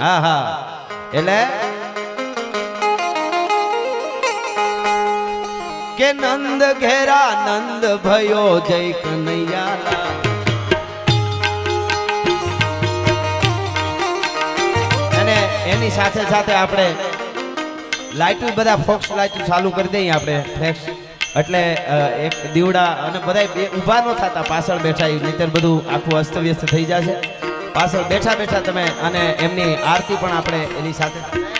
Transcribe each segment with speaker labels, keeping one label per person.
Speaker 1: હા હા. એટલે? કે નંદ ઘેરા નંદ ભયો જય કનૈયા અને એની સાથે સાથે આપણે લાઇટો બધા ફોક્સ લાઇટો ચાલુ કરી દઈએ આપણે ફ્લેક્સ એટલે એક દીવડા અને બધા ઊભા ન થતા, પાછળ બેઠા નહીતર બધું આખું અસ્તવ્યસ્ત થઈ જશે. પાછળ બેઠા બેઠા તમે અને એમની આરતી પણ આપણે એની સાથે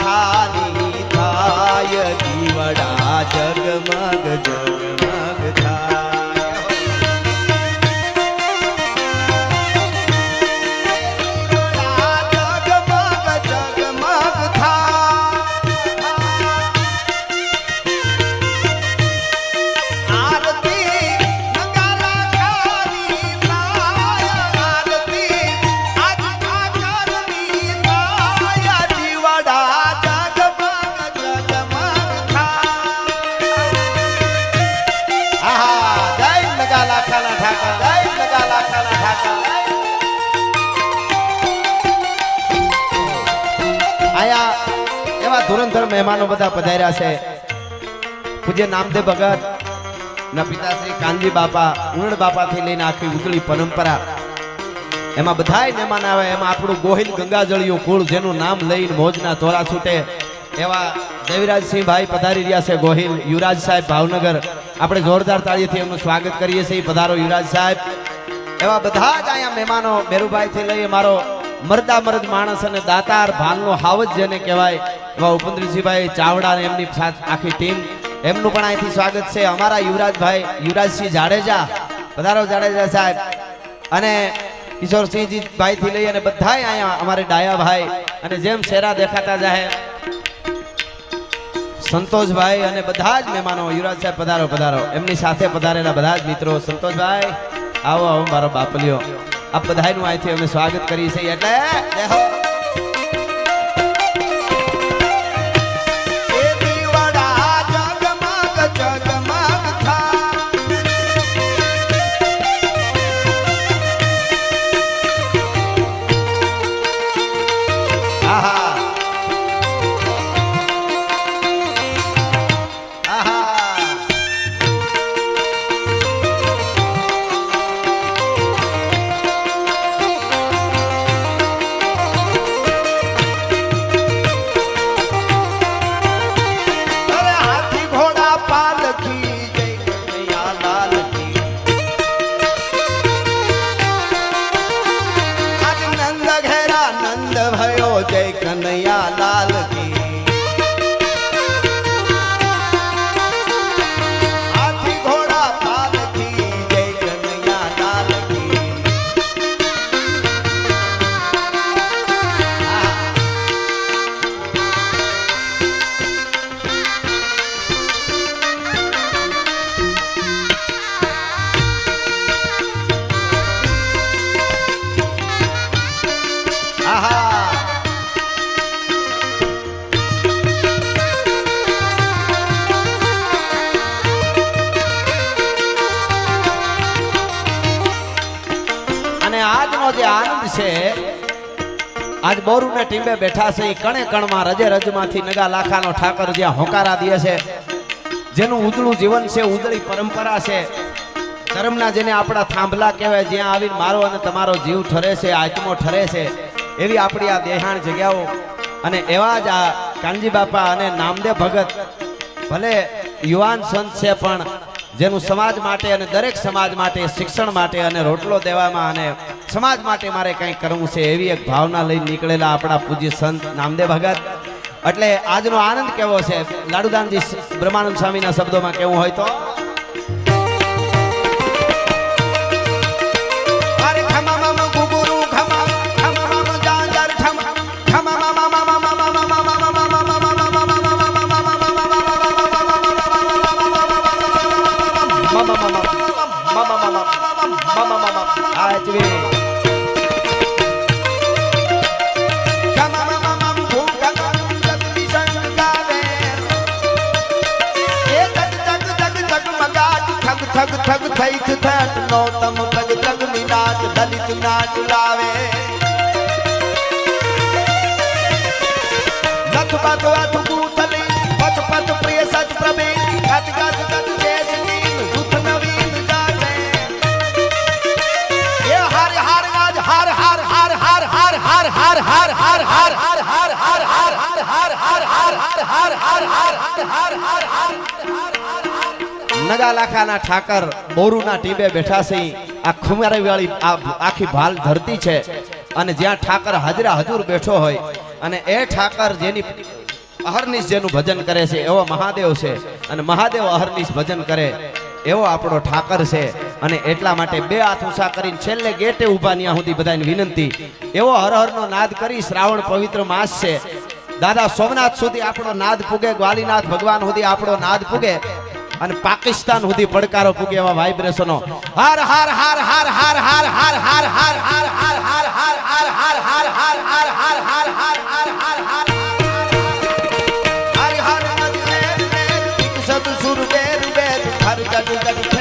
Speaker 1: খালি ધુરંધર મહેમાનો બધા પધાર્યા છે. પૂજ્ય નામદેવ ભગત ના પિતાશ્રી કાનજી બાપા ઉણ બાપાથી લઈને આખી ઉજળી પરંપરા. એમાં બધાય મહેમાન આવે, એમાં આપણું ગોહિલ ગંગાજળિયું કુળ જેનું નામ લઈને મોજના ધોરા છૂટે એવા દેવીરાજસિંહ ભાઈ પધારી રહ્યા છે ગોહિલ યુવરાજ સાહેબ ભાવનગર. આપણે જોરદાર તાળીથી એમનું સ્વાગત કરીએ છીએ. પધારો યુવરાજ સાહેબ. એવા બધા જ અહીંયા મહેમાનો બેરુભાઈ થી લઈ મારો મરદા મરદ માણસ અને દાતાર ભાનનો હાવજ જેને કહેવાય, એવા ઉપેન્દ્રસિંહભાઈ ચાવડા અને એમની સાથે આખી ટીમ. એમનું પણ અહીંથી સ્વાગત છે. અમારા યુવરાજભાઈ, યુવરાજસિંહ જાડેજા. પધારો જાડેજા સાહેબ. અને કિશોરસિંહજી ભાઈ થી લઈ અને બધાય અહીંયા અમારે ડાયાભાઈ. અને જેમ શેરા દેખાતા જાય સંતોષભાઈ અને બધા જ મહેમાનો યુવરાજ સાહેબ પધારો પધારો. એમની સાથે પધારેલા બધા જ મિત્રો, સંતોષભાઈ, આવો આવો મારો બાપલિયો આ બધાનું અહીંથી અમે સ્વાગત કરીએ છીએ. એટલે આજનો જે આનંદ છે, આજ બોરુના ટીમે બેઠા છે એ કણે કણમાં રજે રજમાંથી નગા લાખાનો ઠાકર જ્યાં હોકારા દે છે. જેનું ઉજળું જીવન છે, ઉજળી પરંપરા છે. ધર્મના જેને આપણા થાંભલા કહેવાય, જ્યાં આવીને મારો અને તમારો જીવ ઠરે છે, આત્મો ઠરે છે, એવી આપણી આ દેહાણ જગ્યાઓ. અને એવા જ આ કાનજી બાપા અને નામદેવ ભગત, ભલે યુવાન સંત છે, પણ જેનું સમાજ માટે અને દરેક સમાજ માટે, શિક્ષણ માટે અને રોટલો દેવામાં અને સમાજ માટે મારે કંઈક કરવું છે એવી એક ભાવના લઈ નીકળેલા આપણા પૂજ્ય સંત નામદેવ ભગત એટલે આજનો આનંદ કેવો છે લાડુદાનજી બ્રહ્માનંદ સ્વામીના શબ્દોમાં કેવું હોય તો અરે ઠાકર બોરુના ટીબે બેઠા છે આ ખુમારી વાળી આખી ભાલ ધરતી છે અને જ્યાં ઠાકર હાજરા હજુર બેઠો હોય અને એ ઠાકર જેની અહર્નિશ જેનું ભજન કરે છે એવો મહાદેવ છે અને મહાદેવ અહર્નિશ ભજન કરે એવો આપણો ઠાકર છે અને એટલા માટે બે હાથ ઉષા કરીને છેલ્લે ગેટે ઊભા ત્યાં સુધી બધાને વિનંતી એવો હરહરનો નાદ કરી શ્રાવણ પવિત્ર માસ છે દાદા સોમનાથ સુધી આપણો નાદ પૂગે ગ્વાલીનાથ ભગવાન સુધી આપણો નાદ પૂગે અને પાકિસ્તાન સુધી પડકારો પૂગે એવા વાઇબ્રેશનો હાર હાર હાર હાર હાર હાર હાર હાર હાર હાર હાર હાર હાર હાર હાર હાર હાર હાર હાર Dale, dale, dale.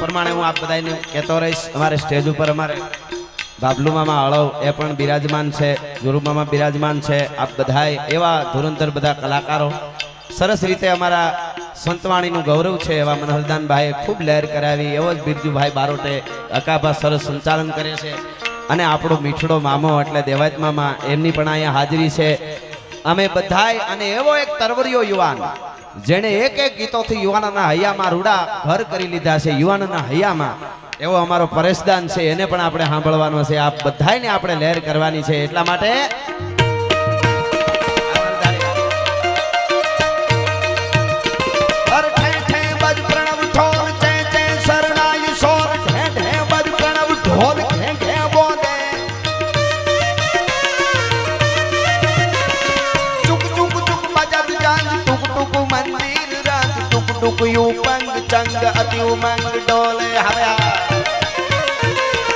Speaker 1: પ્રમાણે હું આપ બધાને કહેતો રહીશ, અમારે સ્ટેજ ઉપર અમારે બાબલુ મામા અળવ એ પણ બિરાજમાન છે ગુરુ મામા બિરાજમાન છે, આપ બધાય એવા ધુરંધર બધા કલાકારો. સરસ રીતે અમારા સંતવાણીનું ગૌરવ છે એવા મનહરદાનભાઈએ ખૂબ લહેર કરાવી, એવો જ બિરજુભાઈ બારોટે અકાભા સરસ સંચાલન કરે છે. અને આપણો મીઠડો મામો એટલે દેવાયત મામા, એમની પણ અહીંયા હાજરી છે. અમે બધાય અને એવો એક તરવરિયો યુવાન. જેણે એક એક ગીતોથી યુવાનના હૈયામાં રૂડા ઘર કરી લીધા છે, યુવાનના હૈયામાં. એવો અમારો પરેશદાન છે, એને પણ આપણે સાંભળવાનો છે. આ બધાને આપણે લહેર કરવાની છે. એટલા માટે ઉમંગ અતિ ઉમંગ ડોલે હવે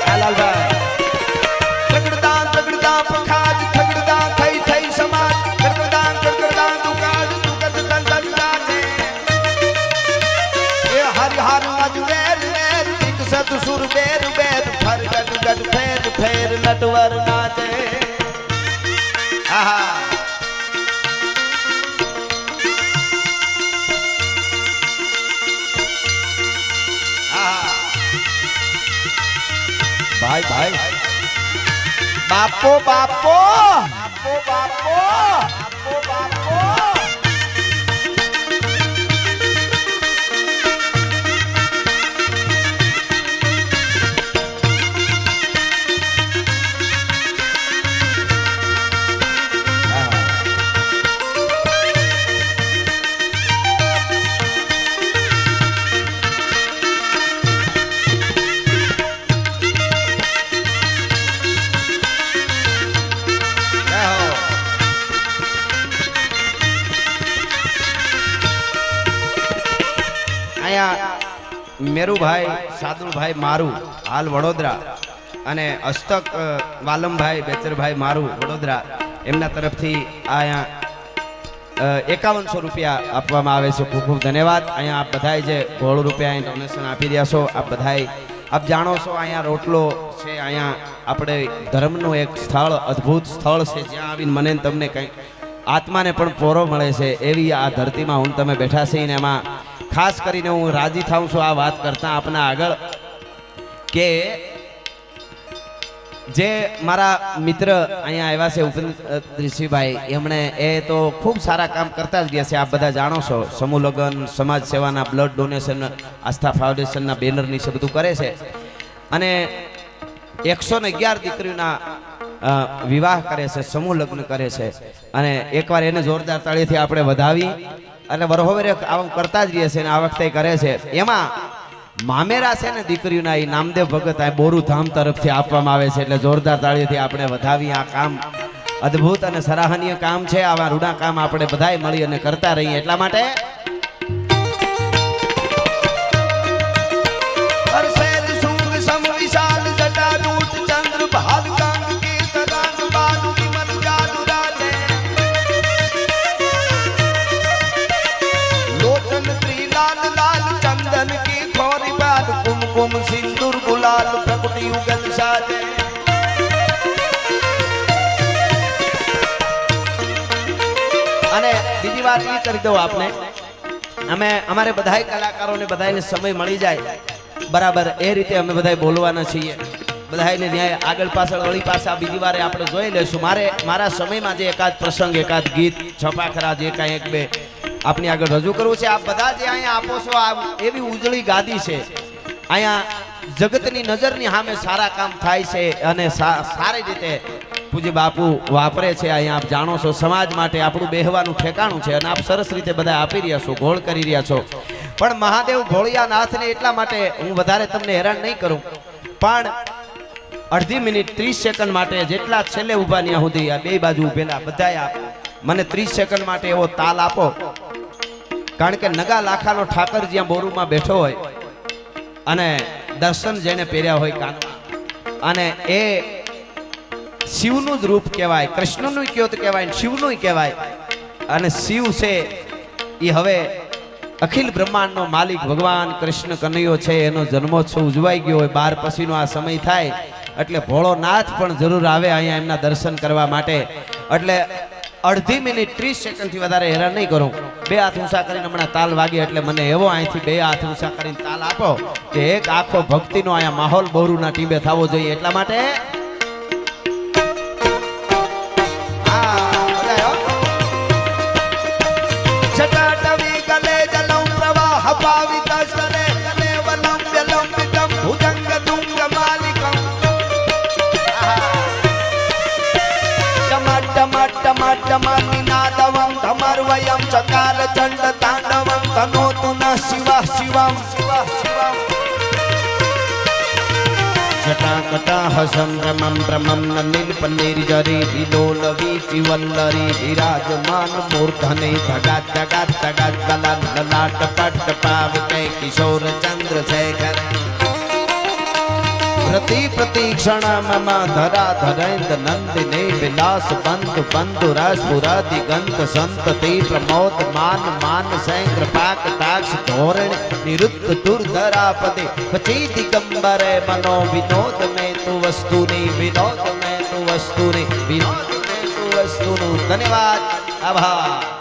Speaker 1: આ લાલભાઈ સુર બેર બેર ફર ગડ ગડ ફેર ફેર નટવર નાચે ભાઈ ભાઈ બાપો બાપો બાપો બાપો મેરુભાઈ સાદુભાઈ મારું, હાલ વડોદરા. અને અસ્તક વાલમભાઈ, બેચરભાઈ મારું, વડોદરા. એમના તરફથી અહીંયા એકાવનસો રૂપિયા આપવામાં આવે છે. ખૂબ ખૂબ ધન્યવાદ. અહીંયા આપ બધાએ જે ગોળ રૂપિયા ડોનેશન આપી રહ્યા છો, આપ બધાએ આપ જાણો છો અહીંયા રોટલો છે, અહીંયા આપણે ધર્મનું એક સ્થળ, અદ્ભુત સ્થળ છે. જ્યાં આવીને મને તમને કંઈ આત્માને પણ પોરો મળે છે એવી આ ધરતીમાં હું તમે બેઠા છે ને એમાં ખાસ કરીને હું રાજી થાઉં છું આ વાત કરતા આપના આગળ કે જે મારા મિત્ર અહીંયા આવ્યા છે ઉપેન્દ્ર ઋષિભાઈ એમણે એ તો ખૂબ સારા કામ કરતા જ ગયા છે આપ બધા જાણો છો. સમૂહ લગ્ન સમાજ સેવાના બ્લડ ડોનેશન આસ્થા ફાઉન્ડેશનના બેનરની છે બધું કરે છે. અને એકસો ને અગિયાર દીકરીઓના અ, વિવાહ કરે છે, સમૂહ લગ્ન કરે છે. અને એકવાર એને જોરદાર તાળીથી આપણે વધાવી અને વરહોવરે આવું કરતા જ રહીએ છે અને આ વખતે કરે છે. એમાં મામેરા છે ને દીકરીઓના એ નામદેવ ભગત આ બોરુ ધામ તરફથી આપવામાં આવે છે એટલે જોરદાર તાળીથી આપણે વધાવી આ કામ. અદ્ભુત અને સરાહનીય કામ છે. આવા રૂડા કામ આપણે બધાય મળી અને કરતા રહીએ એટલા માટે
Speaker 2: ચંદન કી થોરી બાદ કુમકુમ સિંદૂર ગુલાલ પ્રગટી ઉગલ સાજે
Speaker 1: અને બીજી વાત એ કરી દઉં આપને, અમે, અમારે બધાય કલાકારોને બધાને સમય મળી જાય. બરાબર, એ રીતે અમે બધાય બોલવાના છીએ. બધાને ન્યાય, આગળ પાછળ, વળી પાછા બીજી વારે આપણે જોઈ લઈશું. મારે, મારા સમયમાં જે એકાદ પ્રસંગ, એકાદ ગીત, છપાખરા, જે કાંઈ એક બે આપની આગળ રજૂ કરવું છે. આપ બધા જે અહીંયા આપો છો, આ એવી ઉજળી ગાદી છે. અહીંયા જગતની નજરની સામે સારા કામ થાય છે અને સારી રીતે પૂજ્ય બાપુ વાપરે છે. અહીંયા આપ જાણો છો, સમાજ માટે આપણું બેહવાનું ઠેકાણું છે અને આપ સરસ રીતે બધા આપી રહ્યા છો ગોળ કરી રહ્યા છો. પણ મહાદેવ ભોળિયાનાથને એટલા માટે હું વધારે તમને હેરાન નહીં કરું. પણ અડધી મિનિટ ત્રીસ સેકન્ડ માટે જેટલા છેલ્લે ઊભા ત્યાં સુધી આ બે બાજુ ઉભેલા બધાય આપ મને ત્રીસ સેકન્ડ માટે એવો તાલ આપો. કારણ કે નગા લાખાનો ઠાકર જ્યાં બોરુમાં બેઠો હોય અને દર્શન જેને પહેર્યા હોય કાનમાં. અને એ શિવનું જ રૂપ કહેવાય, કૃષ્ણનું કયો તો કહેવાય શિવનું કહેવાય. અને શિવ છે એ હવે અખિલ બ્રહ્માંડનો માલિક ભગવાન કૃષ્ણ કનૈયો છે, એનો જન્મોત્સવ ઉજવાઈ ગયો હોય, બાર પછીનો આ સમય થાય. એટલે ભોળોનાથ પણ જરૂર આવે અહીંયા એમના દર્શન કરવા માટે. એટલે અડધી મિનિટ ત્રીસ સેકન્ડથી વધારે હેરાન નહીં કરું. બે હાથ ઊંચા કરીને હમણાં તાલ વાગે એટલે મને એવો અહીંથી બે હાથ ઊંચા કરીને તાલ આપો કે એક આખો ભક્તિનો અહીંયા માહોલ બોરુના ટીમે થવો જોઈએ. એટલા માટે
Speaker 2: છટાટવી ગલે જલમ પ્રવાહ પાવી રમામી નાદવમ ધમર્વયમ ચકાર ચંડ તાંડવમ તનો તુન શિવા શિવમ
Speaker 1: જટાકટાહસમ રમમ રમમ નિર્પનિર્જરી વિલોલવી ચિવલ્લરી વિરાજમાન મૂર્ધને ધગા ધગા ધગા દલાટ પટ પાવતે કિશોર ચંદ્ર પ્રતિ પ્રતિક્ષણ મમ ધરા ધરેન્દ નંદિને વિલાસ બંધુ બંધુ રાજપુરાદિ ગંત સંત તે પ્રમોદ માન માન સૈંગ પાક તાક્ષ ધોરણ નિરુદ્ધ દુર્ધરા પદે પછી દિગંબરે મનો વિનોદ મેં તું વસ્તુની, વિનોદ મેં તું વસ્તુની, વિનોદ મેં તું વસ્તુનું ધન્યવાદ. આભાર.